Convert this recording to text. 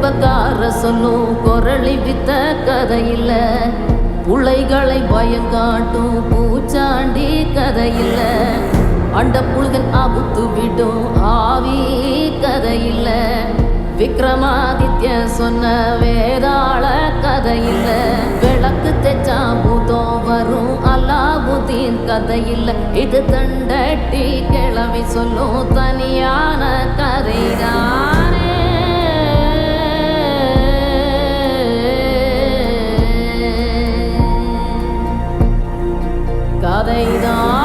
சிற்பக்கார சொல்லும் குரளி வித்த கதையில் இல்ல புள்ளைகளை பயங்காட்டும் பூச்சாண்டி கதையில் அண்ட புழுகன் அவுத்து விடும் ஆவி கதையில் விக்ரமாதித்ய சொன்ன வேதாள கதையில் விளக்கு தெச்சா பூதம் வரும் அல்லாபுதீன் கதையில் இது தண்டட்டி கிளவி சொல்லும் தனியா கதைதான்